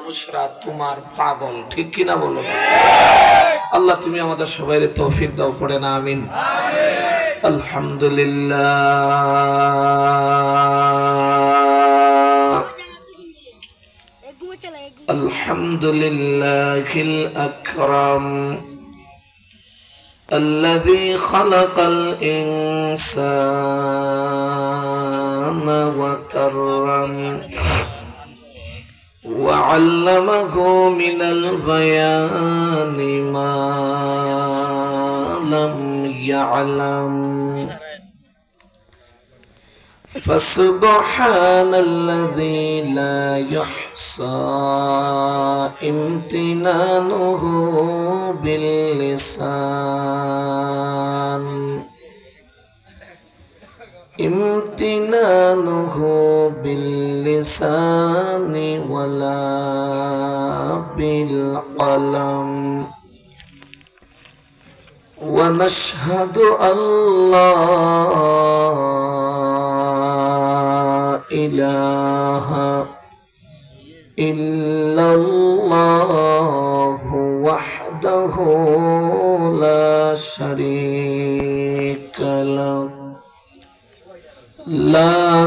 মানুষরা তোমার পাগল, ঠিক কিনা বলো? আল্লাহ, তুমি আমাদের সবাই তৌফিক দাও, পড়ে না, আমিন। আলহামদুলিল্লাহ। আলহামদুলিল্লাহ আকরাম الذي خلق الإنسان وكرم وعلمه من البيان ما لم يعلم. فسبحان الذي لا يحصى امتنانه باللسان. امتنانه باللسان ولا بالقلم. ونشهد أن لا إله إلا الله وحده لا شريك له. لا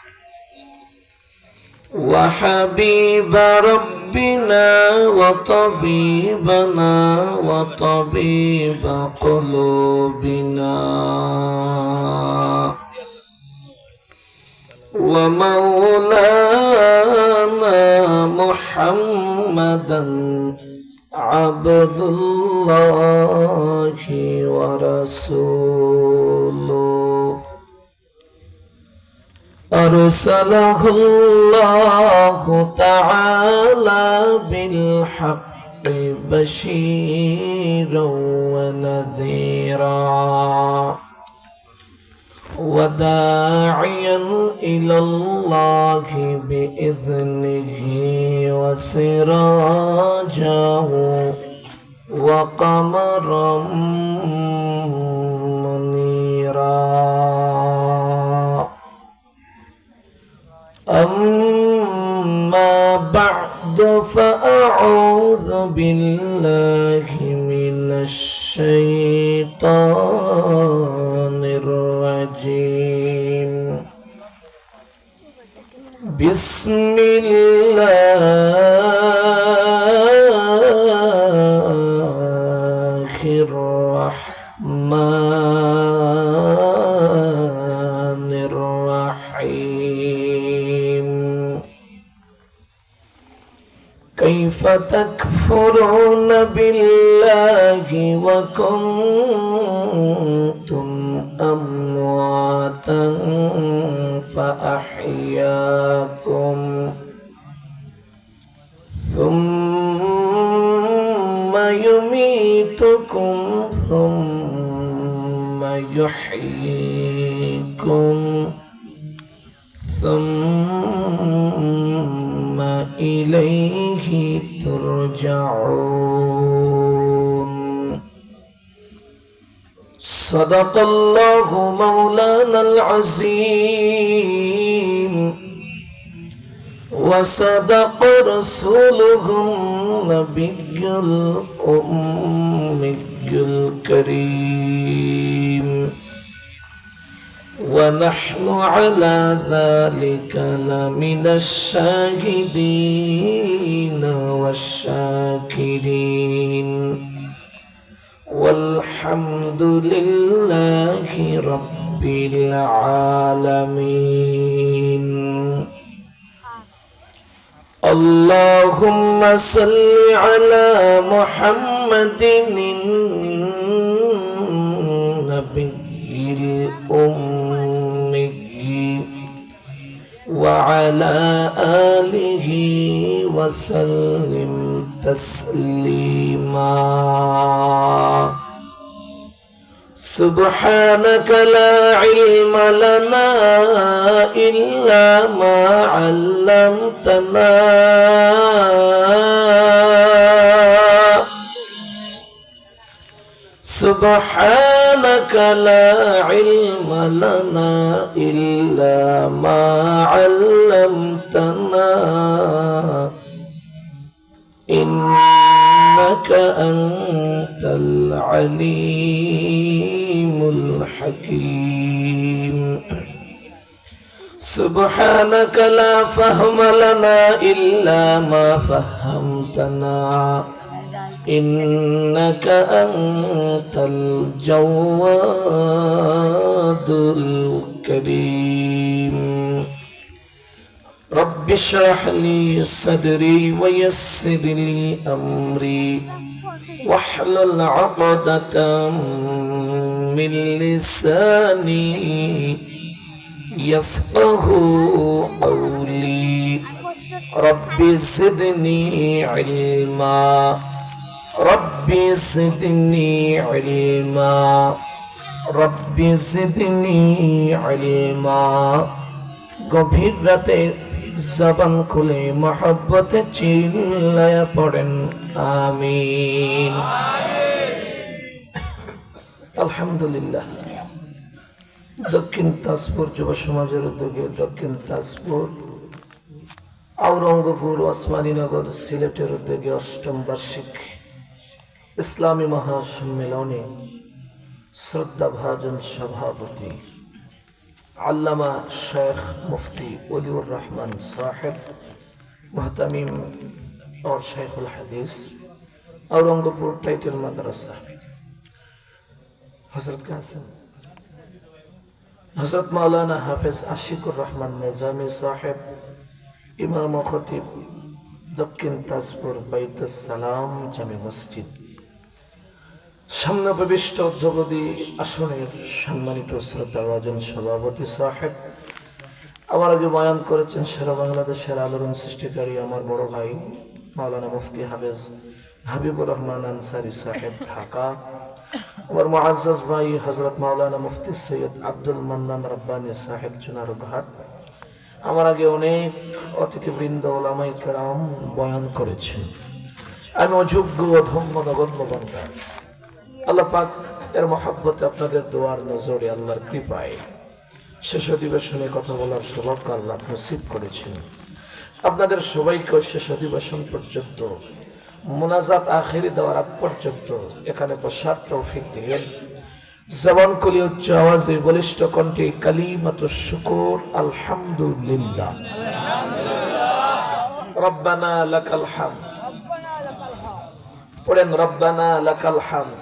وحبيب ربنا وطبيبنا وطبيب قلوبنا. ومولانا محمدا عبد الله ورسوله. أرسله الله تعالى بالحق بشيرا ونذيرا وداعيا إلى الله بإذنه وسراجا وقمرا بالله من الشيطان الرجيم. بسم الله الرحمن الرحيم. كيف تكفرون بالله وكنتم أمواتا فأحياكم ثم يميتكم ثم يحييكم ترجعون صدق الله مولانا العظيم. وصدق رسوله النبي الأمي الكريم. ونحن على ذلك لمن الشاهدين والشاكرين. والحمد لله رب العالمين. اللهم صل على محمد النبي الأمي. وعلى آله وسلم تسليما. سبحانك لا علم لنا إلا ما علمتنا. سبحانك لا علم لنا إلا ما علمتنا. إنك أنت العليم الحكيم. سبحانك لا فهم لنا إلا ما فهمتنا. إنك أنت الجواد الكريم. رب اشرح لي صدري ويسر لي أمري واحلل عقدة من لساني يفقه قولي. رب زدني علما. رب زدني علما رب زدني علما গভীর রাতে জবান খুলে মহব্বতে চিল্লায়া পড়েন আমিন আলহামদুলিল্লাহ দক্ষিণ তাজপুর যুব সমাজের উদ্যোগে দক্ষিণ তাজপুর আওরঙ্গপুর ওসমানীনগর সিলেটের উদ্যোগে অষ্টম বার্ষিক ইসলামী মহাসম্মেলনে শ্রদ্ধা ভাজন সভাপতি আল্লামা শেখ মুফতি অলিউর রহমান সাহেব মোহতামিম और शेखुल हदीस औरंगपुर टाइटल मदरसा हजरत कासिम हजरत मौलाना हाफिज आशिकुर रहमान निजामी साहेब ইমাম ও খতিব দক্ষিণ তাজপুর বাইতুস সালাম জামে সামনে প্রবিষ্ট অধ্যবধি আসনের সম্মানিত শ্রদ্ধা রাজন সভাপতি সাহেব আমার আগে বয়ান করেছেন, সারা বাংলাদেশের আলোড়ন সৃষ্টিকারী আমার বড় ভাই মাওলানা মুফতি হাফেজ হাবিবুর রহমান আনসারি সাহেব, ঢাকা। আমার মুআজ্জাজ ভাই হজরত মাওলানা মুফতি সৈয়দ আব্দুল মান্নান রব্বানি সাহেব, চুনারঘাট। আমার আগে অনেক অতিথিবৃন্দ ওলামাই কেরাম বয়ান করেছেন। আমি অযোগ্য ধম্ম নগণ্য আল্লাহ পাক এর মহাব্বতে আপনাদের দোয়ার নজরে আল্লাহর কৃপায় শেষ অধিবেশনে কথা বলার সৌভাগ্য আল্লাহ নসিব করেছেন। আপনাদের সবাইকে শেষ অধিবেশন পর্যন্ত, মোনাজাত আখেরি দেওয়ার আগ পর্যন্ত এখানে বসার তৌফিক দিলেন জবান কলি উচ্চ আওয়াজে বলিষ্ঠ কণ্ঠে কালিমাত শুকুর, আলহামদুলিল্লাহ। রব্বানা লাকাল হামদ। পড়েন রব্বানা লাকাল হামদ।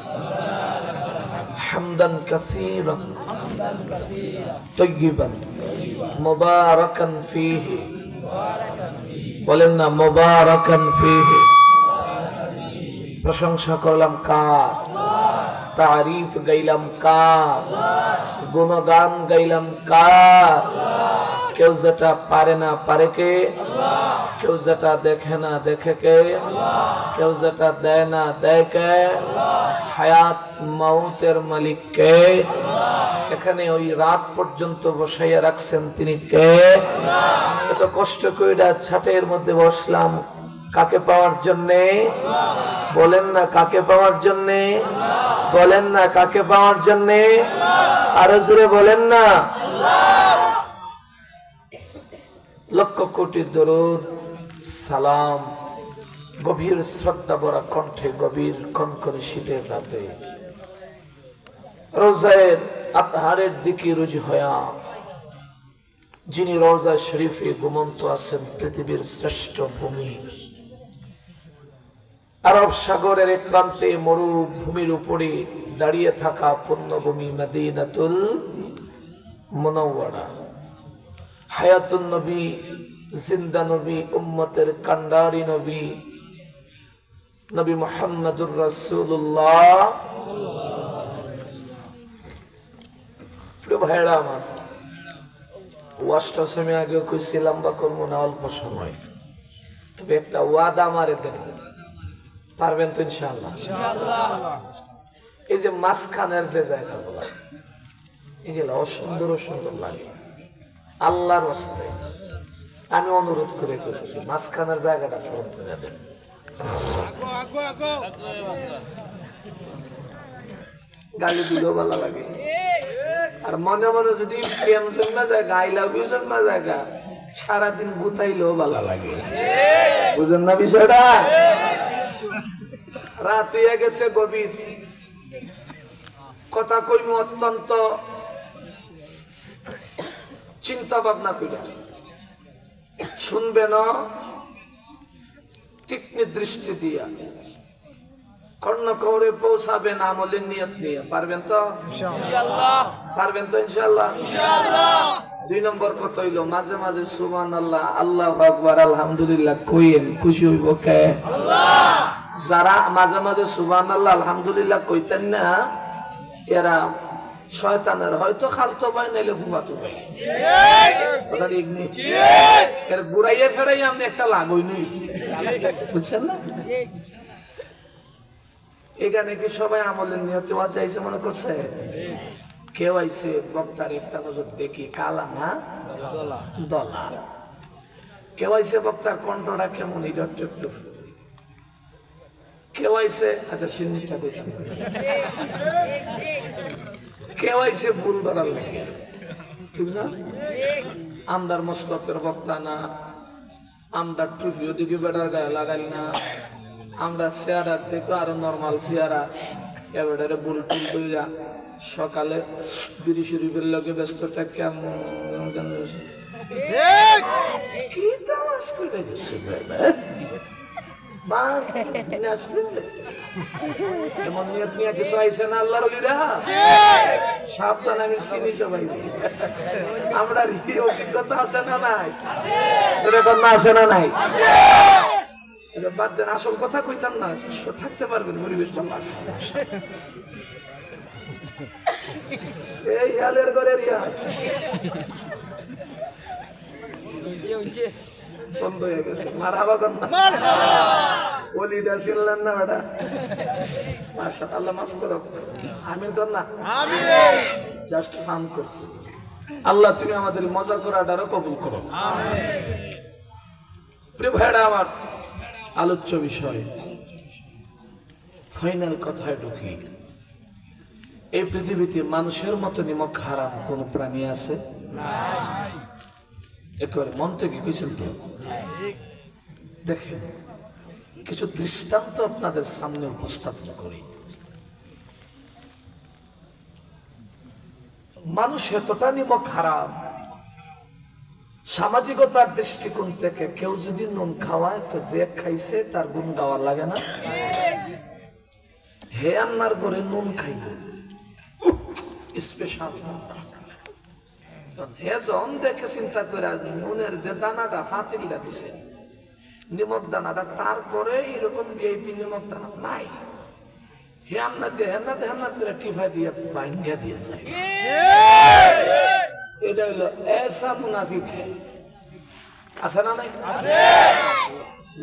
হামদান কাসীরান তৈয়িবান মুবারাকান ফীহি। বলেন না, মুবারাকান ফীহি। প্রশংসা করলাম কার? তারিফ গাইলাম কার? গুণগান গাইলাম কার? কেউ যেটা পারে না পারে কে? কেউ যেটা দেখে না দেখে কে? কেউ যেটা দেয় না দেয় কে? হায়াত মাউতের মালিক কে? এখানে ওই রাত পর্যন্ত বসাইয়া রাখছেন তিনি কে? এত কষ্ট করে ছাটের মধ্যে বসলাম। কাকে পাওয়ার জন্যে? বলেন না কাকে পাওয়ার জন্যে? বলেন না কাকে পাওয়ার জন্যে? আরও জোরে বলেন না। লক্ষ কোটি দরুদ, সালাম, গভীর শ্রদ্ধা ভরা কণ্ঠে, গভীর কনকনে শীতের রাতে। রোজায়ের আতহারের দিকে রুজু হয়া, যিনি রোজা শরীফে ঘুমন্ত আছেন, পৃথিবীর শ্রেষ্ঠ ভূমি। আরব সাগরের এক প্রান্তে মরুভূমির উপরে দাঁড়িয়ে থাকা পুণ্যভূমি মদিনাতুল মনোয়ারা হায়াতুন নবী, জিন্দা নবী, উম্মতের কান্ডারি নবী নবী মোহাম্মদুর রাসূলুল্লাহ। প্রিয় ভাইরা আমার ওয়াজটা সময় আগে কইছি লম্বা করব না অল্প সময়। তবে একটা ওয়াদা মারে দেব। পারবেন তো ইনশাআল্লাহ? এই যে মাঝখানের যে জায়গাগুলো, এগুলো অসুন্দর সুন্দর লাগে। আল্লাহর হস্তে আমি অনুরোধ করে করতেছি মাঝখানের জায়গাটা ফেরত করে দেন। গালি দিলেও ভালো লাগে। আর মনে মনে যদি প্রেম জন্মা আই লাভ জন্মা জায়গা সারাদিন গুতাইলেও ভালো লাগে। বুঝেন না বিষয়টা? রাত গেছে গভীর। কথা কইম অত্যন্ত চিন্তা ভাবনা কইরা শুনবেন তীক্ষ্ণ দৃষ্টি দিয়া। কর্ণকৌরে পৌঁছাবেন আমলের নিয়ত নিয়ে। পারবেন তো? পারবেন তো ইনশাল্লাহ দুই নম্বর কথা হইল? মাঝে মাঝে সুবান আল্লাহ আল্লাহ আকবার আলহামদুলিল্লাহ কইেন খুশি হইব কে? যারা মাঝে মাঝে সুবান আল্লাহ আলহামদুলিল্লাহ কইতেন না এরা শয়তানের হয়তো খালতো ভাই নাইলে ফুফাতো ভাই কথা ঠিক নেই? এর ঘুরাইয়ে ফেরাই আমি একটা লাগই নই। বুঝছেন না? এখানে কি সবাই আমলের নিয়তে ওয়াজ আইছে মনে করছে কেউ আইছে বক্তার একটা নজর দেখি কালা না? দলা। কেউ আইছে বক্তার কণ্ঠটা কেমন? এটা একটু কেউ আইছে আচ্ছা সিন্নিটা দেখি। কেউ আইছে ভুল ধরার লাগে। ঠিক না? আমদার মস্তকের বক্তা না। আমরা টুপি ওদিকে বেটার গায়ে লাগাই না। আমরা চেয়ারার থেকে আরও নর্মাল চেয়ারা এবারে বুল টুল কইরা সকালে বিড়ি শরীফের লগে ব্যস্ত কেমন? কি করে গেছে বাস, এমন নিয়ত নিয়ে কিছু আইছে না আল্লাহর অলিরা। সাবধান আমি চিনি সবাই। আমরা অভিজ্ঞতা আছে না নাই? এরকম না আছে না নাই? বাদ দেন আসল কথা কইতাম না থাকতে পারবেন পরিবেশ ভালো আছে। এই হালের ঘরের ইয়া বন্ধ হয়ে গেছে। মারা আবার ওলিটা শুনলেন না বেটা। মাসা আল্লাহ মাফ করো আমিন কর না? জাস্ট ফান করছি। আল্লাহ তুমি আমাদের মজা করাটারও কবুল করো। প্রিয় ভাইরা আমার আলোচ্য বিষয়। ফাইনাল কথায় ঢুকি। এই পৃথিবীতে মানুষের মতো নিমক হারাম কোন প্রাণী আছে? একেবারে মন থেকে কইছেন তো দেখেন, কিছু দৃষ্টান্ত আপনাদের সামনে উপস্থাপন করি। মানুষ এতটা নিমক খারাপ সামাজিকতার দৃষ্টিকোণ থেকে কেউ যদি নুন খাওয়ায়, তো যে খাইছে তার গুণ গাওয়া লাগে না। হে আন্নার করে নুন খাইব স্পেশাল। হে যখন দেখে চিন্তা করে নুনের যে দানাটা ফাতিল্লা দিছে নিমক দানাটা তারপরে এরকম ভিআইপি নিমক দানা নাই। হে আপনার দেহেন না দেহেন করে টিফাই দিয়ে বাইঙ্গা দিয়ে যায়। এটা হলো এসা মুনাফিক। আছে না নাই?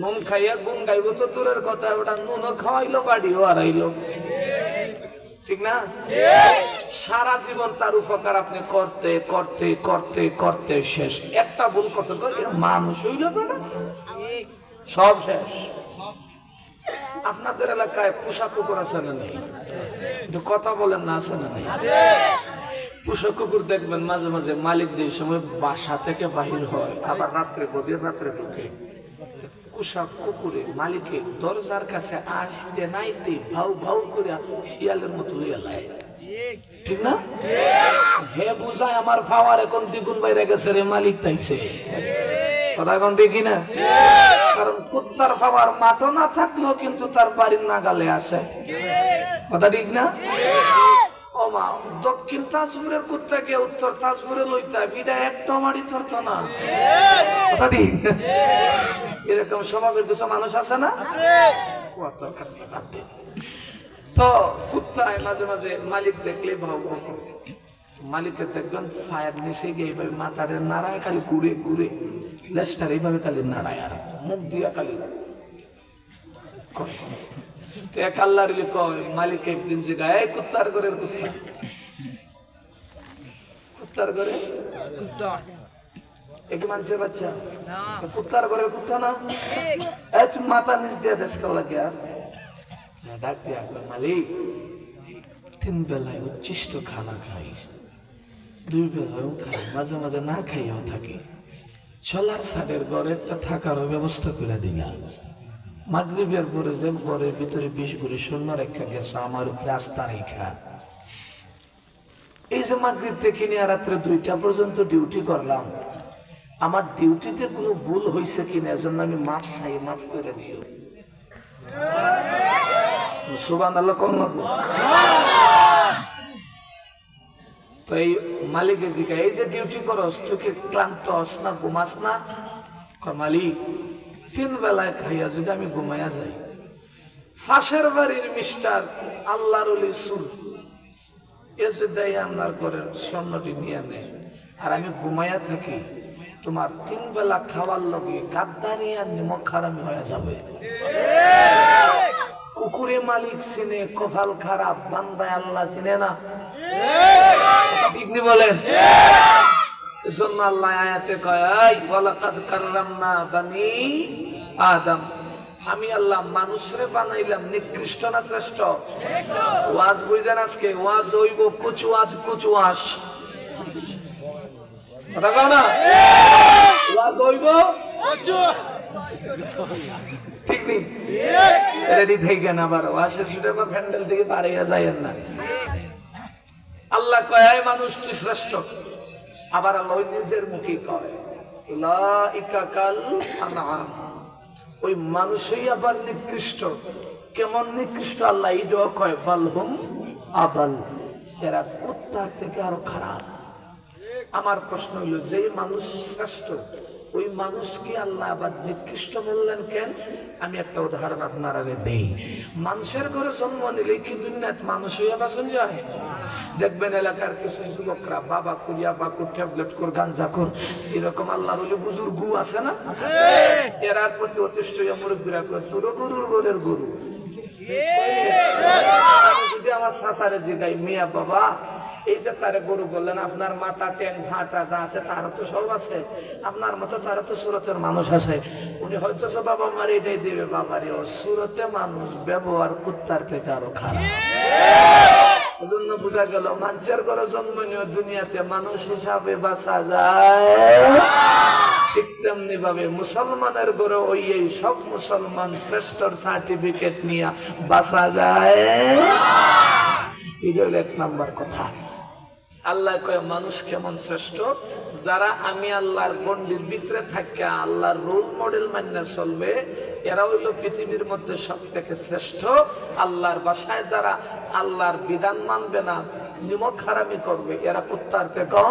নুন খাইয়া গুন গাইব তো দূরের কথা ওটা নুনও খাওয়াইলো বাড়িও আড়াইলো ঠিক না? সারা জীবন তার উপকার আপনি করতে করতে করতে করতে শেষ। একটা ভুল এরা মানুষ হইল না সব শেষ। আপনাদের এলাকায় পোষা কুকুর আছে না নেই? কথা বলেন না, আছে না নেই? পোষা কুকুর দেখবেন মাঝে মাঝে মালিক যে সময় বাসা থেকে বাহির হয়, আবার রাত্রে গভীর রাত্রে ঢুকে। পোষা কুকুরে মালিকে দরজার কাছে আসতে নাইতে ভাউ ভাউ করে শিয়ালের মতো হইয়া যায়। ঠিক না? হে বুঝায় আমার ফাওয়ার এখন দ্বিগুণ বাইরে গেছে রে, মালিক তাইছে। কথা এখন দেখি না কারণ কুত্তার ফাওয়ার মাঠও না থাকলেও কিন্তু তার বাড়ির নাগালে আছে কথা ঠিক না? ও দক্ষিণ তাজপুরের কুত্তাকে উত্তর তাজপুরে লইতা বিটা একটা মারি ধরতো না। এরকম স্বভাবের কিছু মানুষ আছে না। তো কুত্তায় মাঝে মাঝে মালিক দেখলে ভাব মালিকের দেখবেন ফায়ার নিচে গিয়ে এইভাবে মাথারে নাড়ায় খালি ঘুরে ঘুরে। লেজটার এইভাবে খালি নাড়ায় আর মুখ দিয়া খালি। তো এক আল্লাহর কয় মালিক একদিন জিগা এই কুত্তার ঘরের কুত্তা। কুত্তার ঘরে? এক মানুষের বাচ্চা? তো কুত্তার ঘরের কুত্তা না? এই তুমি মাথা নিচ দিয়ে দেশ কাল লাগে আর না, ডাক দিয়া কয়, মালিক তিন বেলায় উচ্ছিষ্ট খানা খাই। দুই বেলায়ও খাই মাঝে মাঝে না খাইয়াও থাকি। চলার সাদের ঘরেরটা থাকারও ব্যবস্থা করে দিলাম। মাগরিবের পরে যে ঘরের ভিতরে বিশ করে শূন্য রেখা গেছে আমার উপরে রেখা। এই যে মাগরিব থেকে নিয়ে রাত্রে দুইটা পর্যন্ত ডিউটি করলাম। আমার ডিউটিতে কোনো ভুল হয়েছে কিনা এজন্য আমি মাফ চাই, মাফ করে দিও। সুবান আল্লাহ তো এই মালিকে জিকা এই যে ডিউটি করস চোখে ক্লান্ত হস না ঘুমাস না? মালিক তিন বেলায় খাইয়া যদি আমি ঘুমাইয়া যাই, ফাঁসের বাড়ির মিস্টার আল্লাহর অলি সুর এসে দেয় আপনার করে স্বর্ণটি নিয়ে নেয়, আর আমি ঘুমাইয়া থাকি, তোমার তিন বেলা খাওয়ার লগে গাদ্দারি আর নিমক খারামি হয়ে যাবে। কুকুরে মালিক চিনে, কপাল খারাপ, বান্দায় আল্লাহ চিনে না বলেন? এজন্য আল্লাহ আয়াতে কয় ওয়ালাকাদ কাররামনা বানি আদম। আমি আল্লাহ মানুষরে বানাইলাম, নিকৃষ্ট না শ্রেষ্ঠ? ওয়াজ বুঝেন আজকে, ওয়াজ হইব কুচু ওয়াজ কুচু ওয়াজ কথা কও না? ওয়াজ হইব ঠিক নেই? রেডি থাকেন আবার, ওয়াশের শুটে আবার প্যান্ডেল থেকে পারিয়া যাইয়েন না। আল্লাহ কয়, "এই মানুষ তুই শ্রেষ্ঠ। আবার আল্লাহ নিজের মুখে কয়। ওই মানুষই আবার নিকৃষ্ট। কেমন নিকৃষ্ট আল্লাহ ইডো কয় বালহুম আবাল। এরা কুত্তার থেকে আরও খারাপ। আমার প্রশ্ন হইল যে মানুষ শ্রেষ্ঠ ওই মানুষকে আল্লাহ আবার নিকৃষ্ট বললেন কেন? আমি একটা উদাহরণ আপনারা দেই। মানুষের ঘরে জন্ম নিলে কি দুনিয়াত মানুষ হইয়া বাসন যায়? দেখবেন এলাকার কিছু যুবকরা বাবা কুরিয়া বাকু ট্যাবলেট কর গাঞ্জা কর। এরকম আল্লাহর হইলে বুজুর্গ আছে না? এরার প্রতি অতিষ্ঠ হইয়া মুরব্বীরা করে তোর গরুর ঘরের গরু। যদি আমার শাসারে জিগাই মিয়া বাবা এই যে তারে গরু বললেন, আপনার মাথা ট্যাং ভাটা যা আছে, তারও তো সব আছে। আপনার মতো তারও তো সুরতের মানুষ আছে। উনি হয়তো সব বাবা মার এটাই দিবে বাবারে ও সুরতে মানুষ, ব্যবহার কুত্তার থেকে আরও খারাপ। এজন্য বোঝা গেল, মানুষের ঘরে জন্ম নিয়ে দুনিয়াতে মানুষ হিসাবে বাঁচা যায়। ঠিক তেমনি মুসলমানের ঘরে ওই এই সব মুসলমান শ্রেষ্ঠর সার্টিফিকেট নিয়ে বাঁচা যায়। এক নাম্বার কথা। আল্লাহ কয়, মানুষ কেমন শ্রেষ্ঠ? যারা আমি আল্লাহর গন্ডির ভিতরে থাকে, আল্লাহর রোল মডেল মান্য চলবে, এরা হইল পৃথিবীর মধ্যে সব থেকে শ্রেষ্ঠ। আল্লাহর বাসায় যারা আল্লাহর বিধান মানবে না, নিমক খারামি করবে, এরা কুত্তার থেকে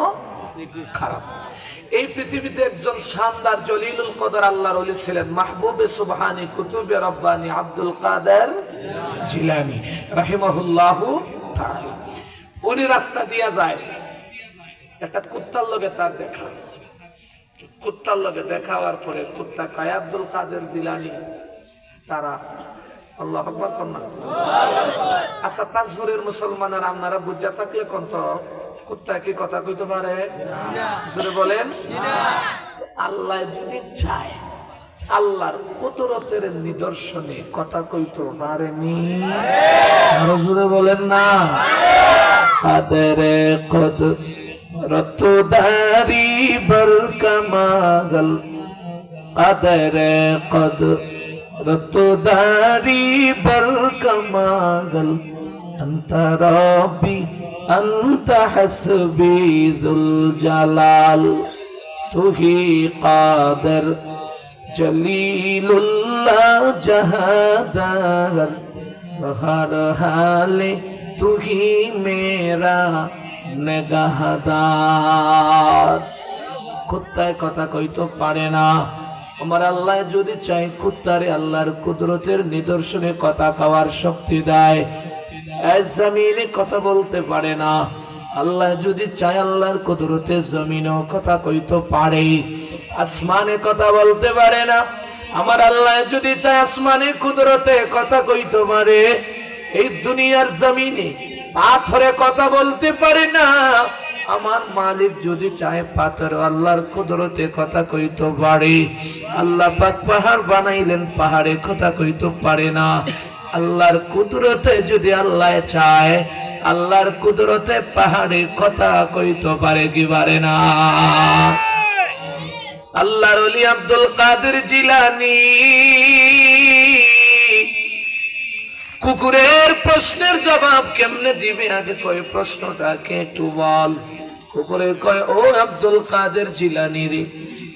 খারাপ। এই পৃথিবীতে একজন শানদার জলিলুল কদর আল্লাহর অলি ছিলেন, মাহবুবে সুবহানি কুতুবে রব্বানি আব্দুল কাদের জিলানি, রাহিমাহুল্লাহু তাআলা। উনি রাস্তা দিয়া যায়। একটা কুত্তার লগে তার দেখা। কুত্তার লগে দেখা হওয়ার পরে কুত্তা কায় আব্দুল কাদের জিলানি? তারা আল্লাহ আকবার কন্যা আচ্ছা তাজপুরের মুসলমানের আপনারা বুঝা থাকলে কোন তো কুত্তা কি কথা কইতে পারে? জোরে বলেন। আল্লাহ যদি চায় আল্লাহর কুদরতের নিদর্শনে কথা কইতে পারেনি। আরও জোরে বলেন না। قدر قدرت داری برکماغل قدر قدرت داری برکماغل انت ربی انت حسبی ذل جلال تو ہی قادر جلیل اللہ جہادر ہر حالِ হালে তুহি মেরা নেগাহাদার। কুত্তায় কথা কইতে পারে না। আমার আল্লাহ যদি চাই কুত্তারে আল্লাহর কুদরতের নিদর্শনে কথা খাওয়ার শক্তি দেয় জমিনে কথা বলতে পারে না। আল্লাহ যদি চায় আল্লাহর কুদরতে জমিনও কথা কইতে পারে, আসমানে কথা বলতে পারে না। আমার আল্লাহ যদি চায় আসমানে কুদরতে কথা কইতে পারে এই দুনিয়ার জমিনে পাথরে কথা বলতে পারে না। আমার মালিক যদি চায় পাথর, আল্লাহর কুদরতে কথা কইতে পারে। আল্লাহ পাক পাহাড় বানাইলেন, পাহাড়ে কথা কইতে পারে না। আল্লাহর কুদরতে যদি আল্লাহ চায়, আল্লাহর কুদরতে পাহাড়ে কথা কইতে পারে কি পারে না। আল্লাহর অলি আব্দুল কাদের জিলানি কুকুরের প্রশ্নের জবাব কেমনে দিবে? আগে কয় প্রশ্নটাকে একটু বল। কুকুরে কয়, ও আব্দুল কাদের জিলানি রে,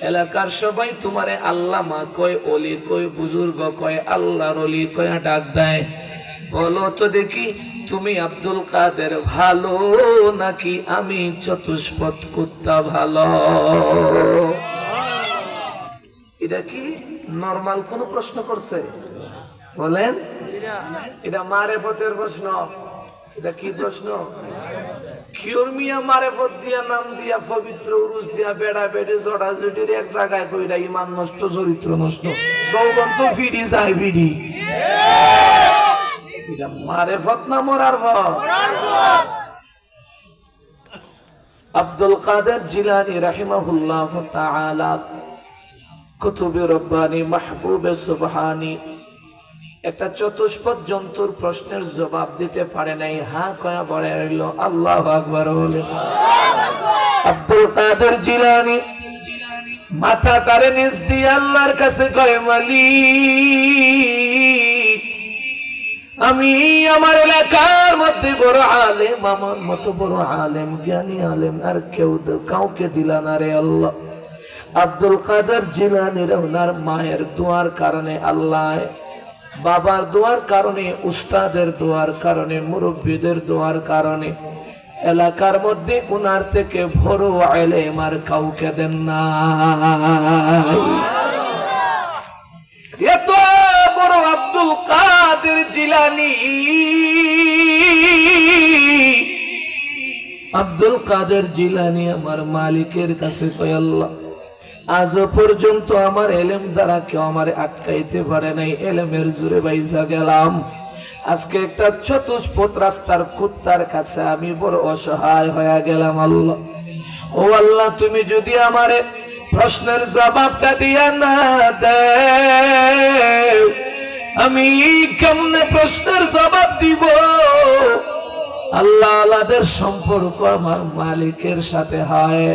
এলাকার সবাই তোমারে আল্লাহ মা কয় অলি কয়, বুজুর্গ কয়, আল্লাহর অলি কয় ডাক দেয়। বলো তো দেখি, তুমি আব্দুল কাদের ভালো নাকি আমি চতুষ্পদ কুত্তা ভালো? এটা কি নরমাল কোন প্রশ্ন করছে? বলেন? এটা মারেফতের প্রশ্ন। এটা কি প্রশ্ন? কিওর মিয়া মারেফত দিয়া নাম দিয়া পবিত্র উরুস দিয়া বেড়া বেড়ে জড়া জড়ির এক জায়গায় কইরা ইমান নষ্ট চরিত্র নষ্ট। সৌগন তো ফিরি যায় ফিরি। এটা মারেফত না মরার ভয় আব্দুল কাদের জিলানি রাহিমাহুল্লাহ তাআলা কুতুবে রব্বানি মাহবুবে সুবহানি একটা চতুষ্পদ জন্তুর প্রশ্নের জবাব দিতে পারে নাই। হা কয়া বলে রইল, আল্লাহ আকবার বলে। আব্দুল কাদের জিলানি মাথা তারে নিজ দিয়ে আল্লাহর কাছে কয়, মালিক, আমি আমার এলাকার মধ্যে বড় আলেম, আমার মতো বড় আলেম, জ্ঞানী আলেম, আর কেউ কাউকে দিলা না রে আল্লাহ। আব্দুল কাদের জিলানির ওনার মায়ের দোয়ার কারণে আল্লাহ বাবার দোয়ার কারণে, উস্তাদের দোয়ার কারণে, মুরব্বীদের দোয়ার কারণে, এলাকার মধ্যে উনার থেকে ভরো আলেম আর কাউকে দেন না। এত বড় আব্দুল কাদের জিলানি। আব্দুল কাদের জিলানি আমার মালিকের কাছে কয় আজও পর্যন্ত আমার এলেম দ্বারা কেউ আমার আটকাইতে পারে নাই, এলেমের জুড়ে বাইসা গেলাম। আজকে একটা চতুষ্পদ রাস্তার কুত্তার কাছে আমি বড় অসহায় হয়ে গেলাম আল্লাহ। ও আল্লাহ, তুমি যদি আমারে প্রশ্নের জবাবটা দিয়া না দে আমি কেমনে প্রশ্নের জবাব দিব? আল্লাহ আল্লাহদের সম্পর্ক আমার মালিকের সাথে হয়।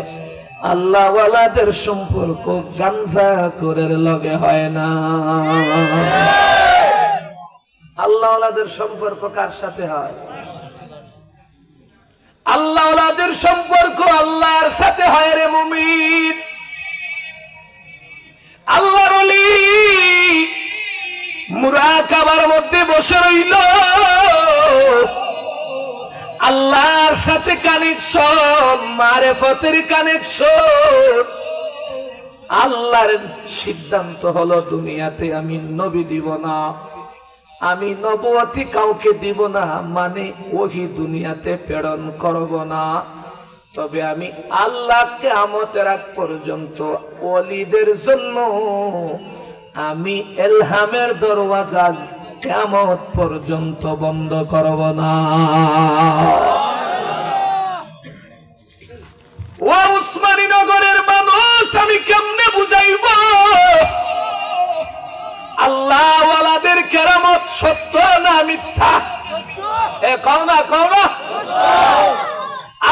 আল্লাহ ওয়ালাদের সম্পর্ক গাঞ্জা করে লগে হয় না। আল্লাহ ওয়ালাদের সম্পর্ক কার সাথে হয়? আল্লাহ ওয়ালাদের সম্পর্ক আল্লাহর সাথে হয় রে মুমিন। আল্লাহর মুরাকাবার মধ্যে বসে রইল। সাথে কানেকশন মারেফতের কানেকশন আল্লাহর সিদ্ধান্ত হলো, দুনিয়াতে আমি নবী দিব না। আমি নবতী কাউকে দিব না মানে ওহি দুনিয়াতে প্রেরণ করব না। তবে আমি আল্লাহকে আমতের আগ পর্যন্ত অলিদের জন্য আমি এলহামের দরওয়াজা কেমত পর্যন্ত বন্ধ করব না। ও উসমানী নগরের মানুষ, আমি কেমনে বুঝাইব? আল্লাহ ওয়ালাদের কেরামত সত্য না মিথ্যা? এ কও না, কও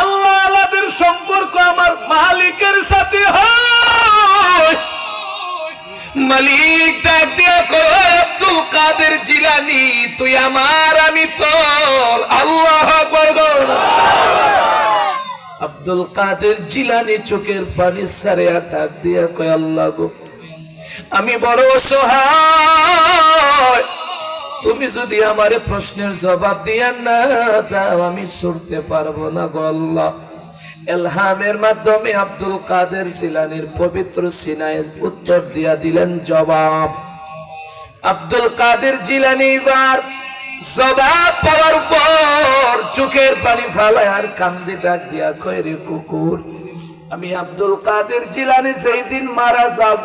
আল্লাহ আল্লাহদের সম্পর্ক আমার মালিকের সাথে হয়। মালিক ডাক দিয়া কয়, আব্দুল কাদের জিলানি, তুই আমার আমি তোর আল্লাহ আকবার। আব্দুল কাদের জিলানি চোখের পানি সারে ডাক দিয়া কয়, আল্লাহ গো, আমি বড় সহায় তুমি যদি আমার প্রশ্নের জবাব দিয়া না দাও, আমি ছুটতে পারব না গো আল্লাহ। এলহামের মাধ্যমে আব্দুল কাদের সিলানির পবিত্র সিনায় উত্তর দিয়া দিলেন জবাব। আব্দুল কাদের জিলানি এবার জবাব পাওয়ার পর চোখের পানি ফালায় আর কান্দি ডাক দিয়া কয় রে কুকুর, আমি আব্দুল কাদের জিলানি সেই দিন মারা যাব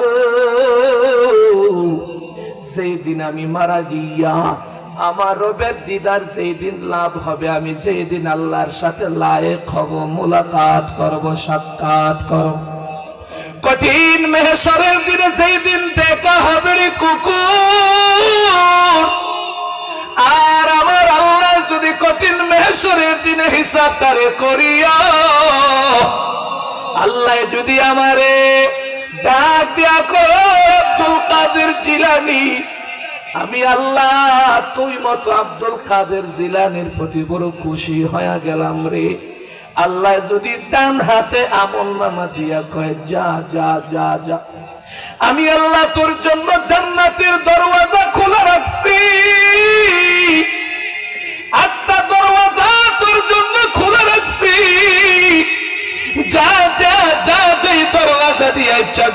সেই দিন আমি মারা গিয়া আমার রবের দিদার সেই দিন লাভ হবে, আমি সেই দিন আল্লাহর সাথে লায়েক হব, মোলাকাত করব, সাক্ষাৎ করব। কঠিন মেহসরের দিনে সেই দিন দেখা হবে রে কুকুর আর আমার আল্লাহ যদি কঠিন মেহসরের দিনে হিসাব তারে করিয়া আল্লাহ যদি আমারে ডাক দিয়া আব্দুল কাদের জিলানি, আমি আল্লাহ তুই মতো আব্দুল কাদের জিলানির প্রতি বড় খুশি হয়ে গেলাম রে। আল্লাহ যদি ডান হাতে আমল নামা দিয়া কয়, যা যা যা যা। আমি আল্লাহ তোর জন্য জান্নাতের দরওয়াজা খোলা রাখছি। আটটা দরওয়াজা তোর জন্য খোলা রাখছি। যা যা যা যেই দরওয়াজা দিয়ে ইচ্ছা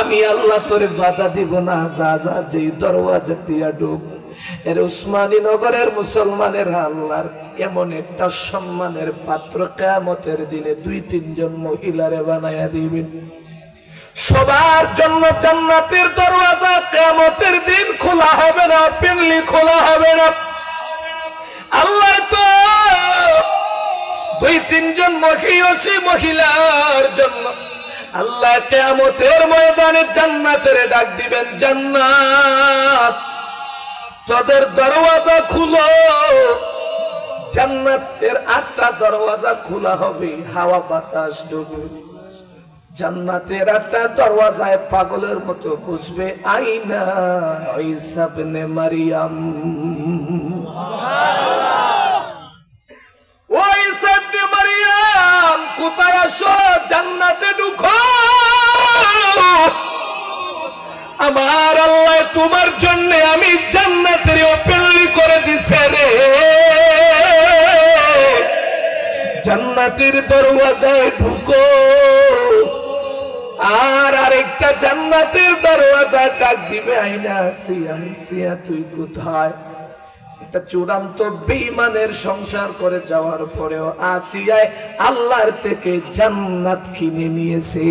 আমি আল্লাহ তোরে বাধা দিব না, যা যা যেই দরওয়াজা দিয়া ডুব। এর উসমানী নগরের মুসলমানের আল্লাহর এমন একটা সম্মানের পাত্র কেয়ামতের দিনে দুই, তিনজন মহিলারে বানাইয়া দিবেন। সবার জন্য জান্নাতের দরওয়াজা কেয়ামতের দিন খোলা হবে না, পিনলি খোলা হবে না। আল্লাহ তো দুই, তিনজন মহিষী মহিলার জন্য আল্লাহ কেয়ামতের ময়দানে জান্নাতের ডাক দিবেন, জান্নাত। তোদের দরওয়াজা খুলো, জান্নাতের আটটা দরওয়াজা খোলা হবে, হাওয়া বাতাস ডুবে। জান্নাতের একটা দরওয়াজায় পাগলের মতো বুঝবে আইনা ইসাবনে মারিয়াম। ওই সাবনে মারিয়াম, কোথায় আসো? জান্নাতে ঢুকো। আমার আল্লাহ তোমার জন্য আমি জান্নাতের ওপেনলি করে দিছে রে। জান্নাতের দরওয়াজায় ঢুকো। আর আরেকটা জান্নাতের দরওয়াজা ডাক দিবে, আইনা সিয়া সিয়া, তুই কোথায়? একটা চূড়ান্ত বেইমানের সংসার করে যাওয়ার পরেও আসিয়ায় আল্লাহর থেকে জান্নাত কিনে নিয়েছে।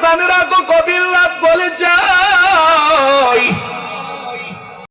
হাসানরা তো কবির রাত বলে যায়।